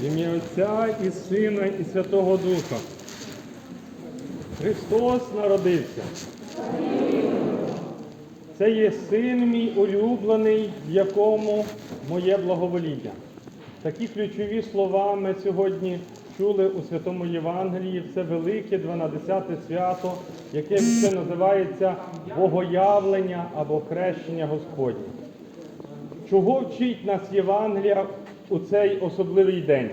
В ім'я Отця і Сина, і Святого Духа. Христос народився. Це є син мій улюблений, в якому моє благовоління. Такі ключові слова ми сьогодні чули у Святому Євангелії. Це велике 12 свято, яке ще називається Богоявлення або хрещення Господнє. Чого вчить нас Євангелія у цей особливий день?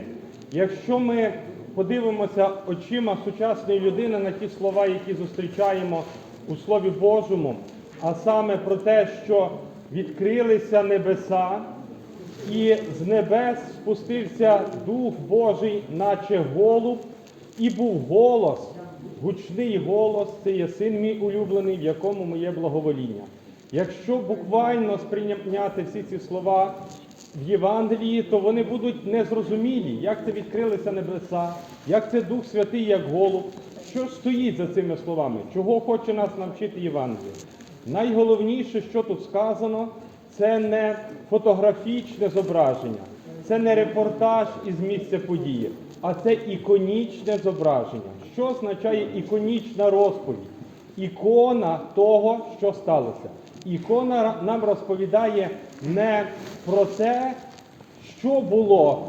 Якщо ми подивимося очима сучасної людини на ті слова, які зустрічаємо у Слові Божому, а саме про те, що відкрилися небеса, і з небес спустився Дух Божий, наче голуб, і був голос, гучний голос, це є син мій улюблений, в якому моє благовоління. Якщо буквально сприйняти всі ці слова в Євангелії, то вони будуть незрозумілі, як це відкрилися небеса, як це Дух Святий, як голуб. Що стоїть за цими словами? Чого хоче нас навчити Євангеліє? Найголовніше, що тут сказано, це не фотографічне зображення, це не репортаж із місця події, а це іконічне зображення. Що означає іконічна розповідь? Ікона того, що сталося. Ікона нам розповідає не про те, що було,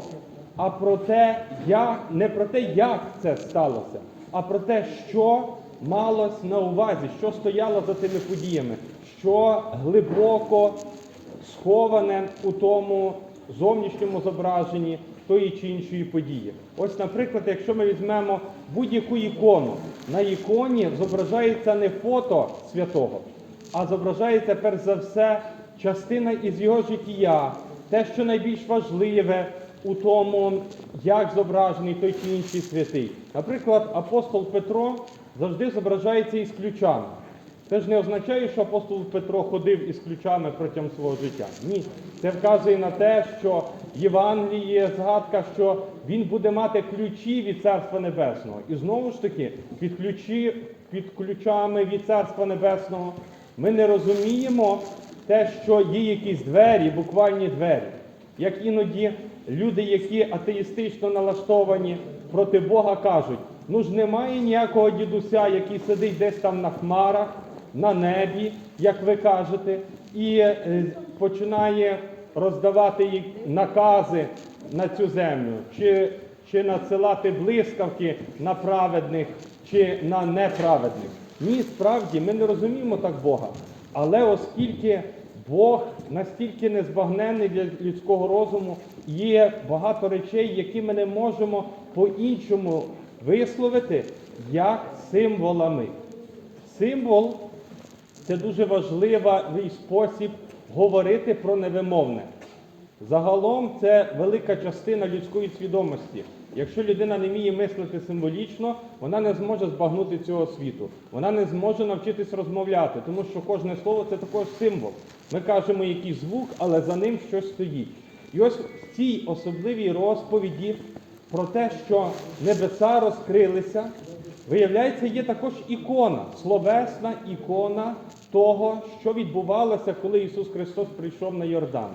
а про те, як, не про те, як це сталося, а про те, що малось на увазі, що стояло за цими подіями, що глибоко сховане у тому зовнішньому зображенні тої чи іншої події. Ось, наприклад, якщо ми візьмемо будь-яку ікону, на іконі зображається не фото святого, а зображається перш за все частина із його життя, те, що найбільш важливе у тому, як зображений той чи інший святий. Наприклад, апостол Петро завжди зображається із ключами. Це ж не означає, що апостол Петро ходив із ключами протягом свого життя. Ні. Це вказує на те, що в Євангелії є згадка, що він буде мати ключі від Царства Небесного. І знову ж таки, під, ключі, під ключами від Царства Небесного ми не розуміємо те, що є якісь двері, буквальні двері. Як іноді люди, які атеїстично налаштовані проти Бога, кажуть, ну ж немає ніякого дідуся, який сидить десь там на хмарах, на небі, як ви кажете, і е, починає роздавати накази на цю землю, чи, чи надсилати блискавки на праведних, чи на неправедних. Ні, справді ми не розуміємо так Бога. Але оскільки Бог настільки незбагненний для людського розуму, є багато речей, які ми не можемо по-іншому висловити, як символами. Символ це дуже важливий спосіб говорити про невимовне. Загалом це велика частина людської свідомості. Якщо людина не вміє мислити символічно, вона не зможе збагнути цього світу. Вона не зможе навчитись розмовляти, тому що кожне слово це також символ. Ми кажемо якийсь звук, але за ним щось стоїть. І ось в цій особливій розповіді про те, що небеса розкрилися, виявляється, є також ікона, словесна ікона того, що відбувалося, коли Ісус Христос прийшов на Йордан.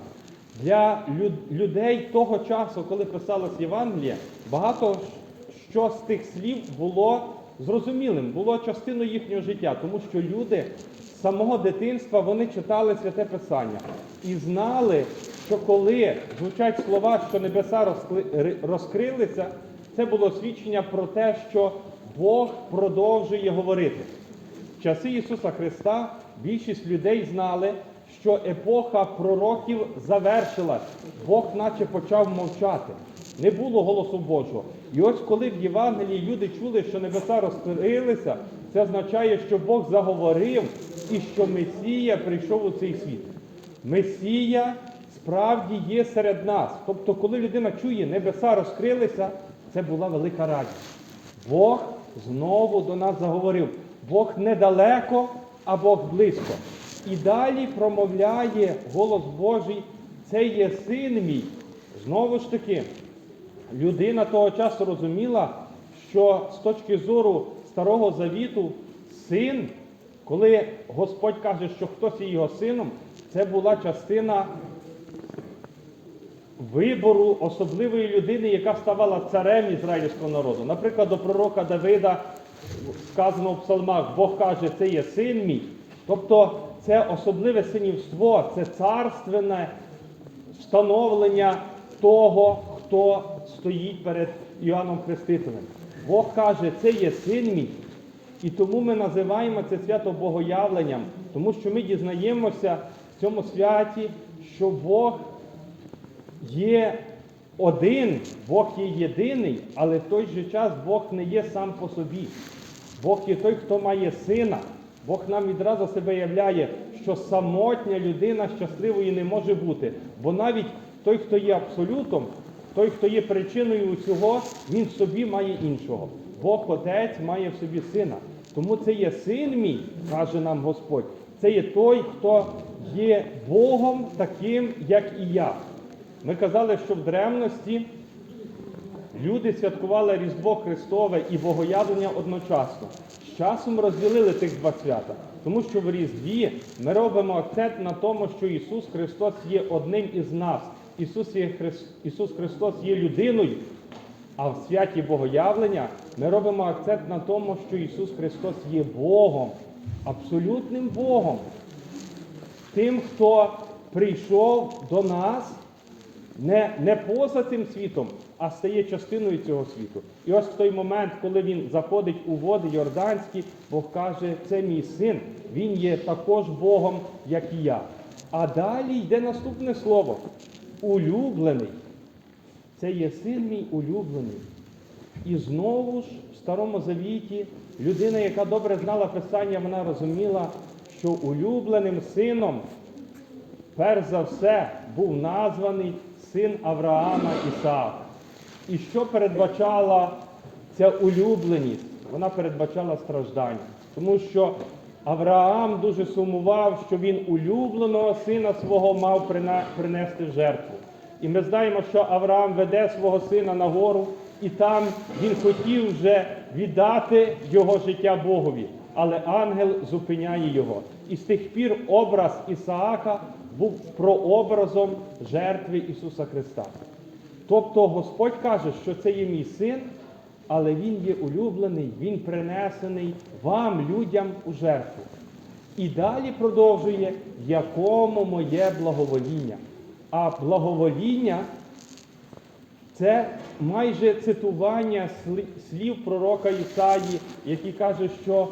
Для людей того часу, коли писалось Євангеліє, багато що з тих слів було зрозумілим, було частиною їхнього життя, тому що люди з самого дитинства вони читали святе Писання і знали, що коли звучать слова, що небеса розкрилися, це було свідчення про те, що Бог продовжує говорити. В часи Ісуса Христа більшість людей знали, що епоха пророків завершилась. Бог наче почав мовчати. Не було голосу Божого. І ось коли в Євангелії люди чули, що небеса розкрилися, це означає, що Бог заговорив і що Месія прийшов у цей світ. Месія справді є серед нас. Тобто, коли людина чує, небеса розкрилися, це була велика радість. Бог знову до нас заговорив. Бог недалеко, а Бог близько. І далі промовляє голос Божий, це є син мій. Знову ж таки, людина того часу розуміла, що з точки зору Старого Завіту син, коли Господь каже, що хтось є його сином, це була частина вибору особливої людини, яка ставала царем ізраїльського народу. Наприклад, до пророка Давида сказано в псалмах, Бог каже, це є син мій. Тобто це особливе синівство, це царственне встановлення того, хто стоїть перед Іоанном Хрестителем. Бог каже, це є син мій. І тому ми називаємо це свято Богоявленням, тому що ми дізнаємося в цьому святі, що Бог є один, Бог є єдиний, але в той же час Бог не є сам по собі. Бог є той, хто має сина. Бог нам відразу себе являє, що самотня людина щасливою не може бути. Бо навіть той, хто є абсолютом, той, хто є причиною усього, він в собі має іншого. Бог Отець має в собі сина. Тому це є син мій, каже нам Господь. Це є той, хто є Богом таким, як і я. Ми казали, що в древності люди святкували Різдво Христове і Богоявлення одночасно. З часом розділили тих два свята, тому що в Різдві ми робимо акцент на тому, що Ісус Христос є одним із нас. Ісус, є Хрис... Ісус Христос є людиною, а в святі Богоявлення ми робимо акцент на тому, що Ісус Христос є Богом, абсолютним Богом, тим, хто прийшов до нас не, не поза цим світом, а стає частиною цього світу. І ось в той момент, коли він заходить у води Йорданські, Бог каже, це мій син, він є також Богом, як і я. А далі йде наступне слово улюблений. Це є син мій улюблений. І знову ж в Старому Завіті людина, яка добре знала Писання, вона розуміла, що улюбленим сином, перш за все, був названий син Авраама Ісаак. І що передбачала ця улюбленість? Вона передбачала страждання. Тому що Авраам дуже сумував, що він улюбленого сина свого мав принести жертву. І ми знаємо, що Авраам веде свого сина на гору, і там він хотів вже віддати його життя Богові. Але ангел зупиняє його. І з тих пір образ Ісаака був прообразом жертви Ісуса Христа. Тобто Господь каже, що це є мій син, але він є улюблений, він принесений вам, людям, у жертву. І далі продовжує, якому моє благовоління. А благовоління це майже цитування слів пророка Ісаї, який каже, що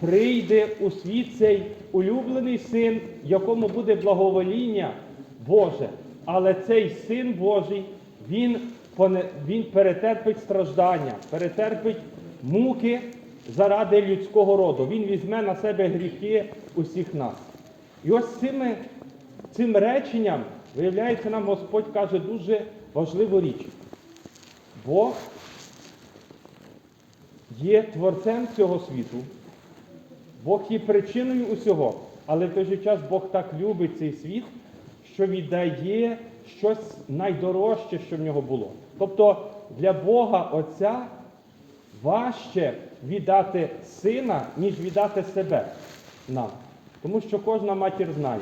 прийде у світ цей улюблений син, якому буде благовоління Боже. Але цей син Божий, він, він перетерпить страждання, перетерпить муки заради людського роду. Він візьме на себе гріхи усіх нас. І ось цими, цим реченням, виявляється, нам Господь каже дуже важливу річ. Бог є творцем цього світу, Бог є причиною усього, але в той же час Бог так любить цей світ, що віддає щось найдорожче, що в нього було. Тобто для Бога Отця важче віддати сина, ніж віддати себе нам. Тому що кожна матір знає,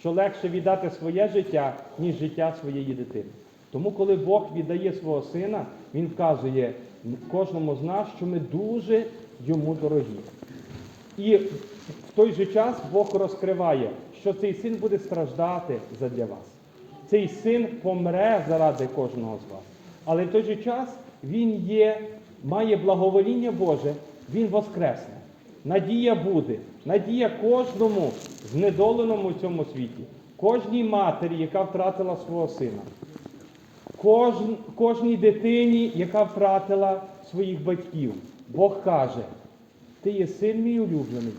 що легше віддати своє життя, ніж життя своєї дитини. Тому, коли Бог віддає свого сина, Він вказує кожному з нас, що ми дуже йому дорогі. І в той же час Бог розкриває, що цей син буде страждати задля вас. Цей син помре заради кожного з вас. Але в той же час він є, має благовоління Боже, він воскресне. Надія буде, надія кожному знедоленому в цьому світі, кожній матері, яка втратила свого сина, кожн, кожній дитині, яка втратила своїх батьків. Бог каже, ти є син мій улюблений,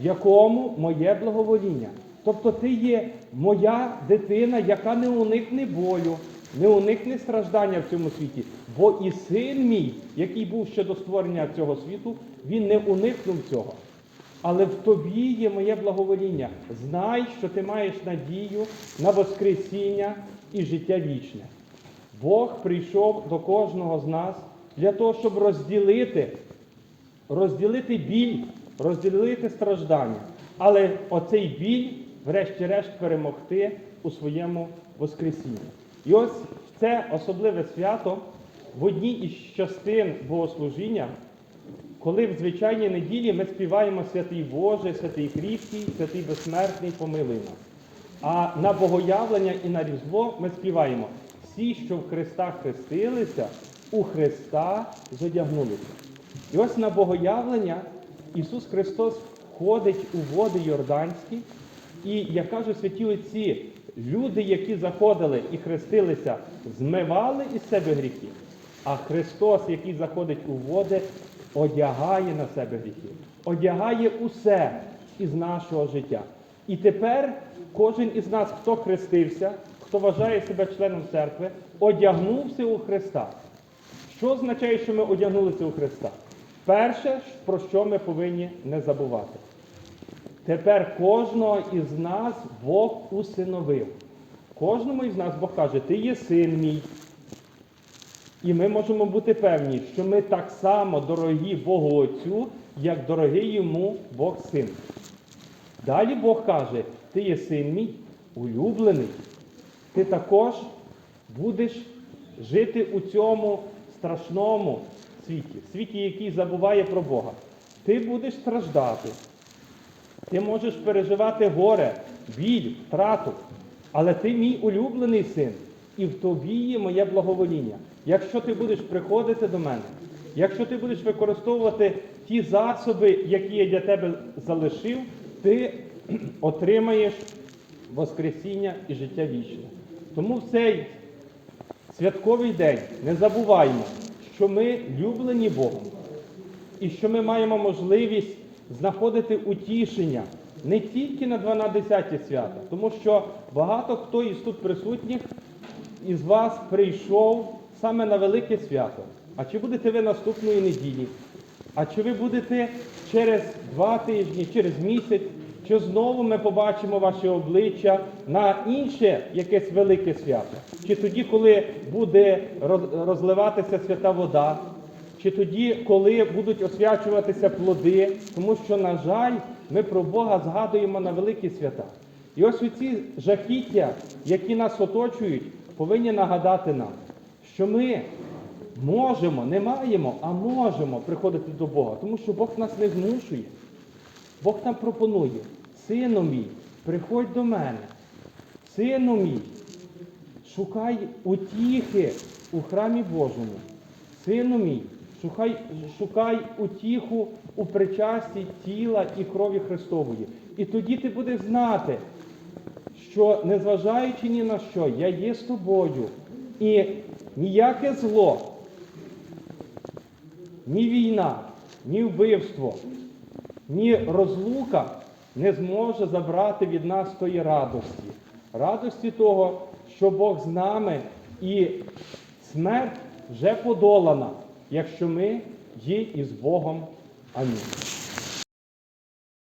в якому моє благовоління. Тобто ти є моя дитина, яка не уникне болю, не уникне страждання в цьому світі. Бо і син мій, який був ще до створення цього світу, він не уникнув цього. Але в тобі є моє благовоління. Знай, що ти маєш надію на Воскресіння і життя вічне. Бог прийшов до кожного з нас для того, щоб розділити розділити біль, розділити страждання. Але оцей біль, врешті-решт, перемогти у своєму Воскресінні. І ось це особливе свято в одній із частин богослужіння, коли в звичайній неділі ми співаємо святий Боже, святий кріпкий, святий безсмертний, помилуй нас. А на Богоявлення і на Різдво ми співаємо всі, що в Христа хрестилися, у Христа зодягнулися. І ось на Богоявлення Ісус Христос входить у води Йорданські, і, як кажуть святі отці, люди, які заходили і хрестилися, змивали із себе гріхи, а Христос, який заходить у води, одягає на себе гріхи, одягає усе із нашого життя. І тепер кожен із нас, хто хрестився, хто вважає себе членом церкви, одягнувся у Христа. Що означає, що ми одягнулися у Христа? Перше, про що ми повинні не забувати. Тепер кожного із нас Бог усиновив. Кожному із нас Бог каже, ти є син мій. І ми можемо бути певні, що ми так само дорогі Богу Отцю, як дорогий йому Бог син. Далі Бог каже, ти є син мій, улюблений. Ти також будеш жити у цьому страшному світі, світі, який забуває про Бога. Ти будеш страждати. Ти можеш переживати горе, біль, втрату. Але ти мій улюблений син, і в тобі є моє благовоління. Якщо ти будеш приходити до мене, якщо ти будеш використовувати ті засоби, які я для тебе залишив, ти отримаєш Воскресіння і життя вічне. Тому в цей святковий день не забуваймо, що ми люблені Богом і що ми маємо можливість знаходити утішення не тільки на 12 свята, тому що багато хто із тут присутніх із вас прийшов саме на велике свято. А чи будете ви наступної неділі? А чи ви будете через два тижні, через місяць, чи знову ми побачимо ваше обличчя на інше якесь велике свято? Чи тоді, коли буде розливатися свята вода? Чи тоді, коли будуть освячуватися плоди, тому що, на жаль, ми про Бога згадуємо на великі свята. І ось ці жахіття, які нас оточують, повинні нагадати нам, що ми можемо, не маємо, а можемо приходити до Бога, тому що Бог нас не змушує. Бог нам пропонує, сину мій, приходь до мене, сину мій, шукай утіхи у храмі Божому. Сину мій, шукай, шукай утіху у причасті тіла і крові Христової. І тоді ти будеш знати, що незважаючи ні на що, я є з тобою. І ніяке зло, ні війна, ні вбивство, ні розлука не зможе забрати від нас тої радості. Радості того, що Бог з нами і смерть вже подолана, якщо ми є із Богом. Амінь.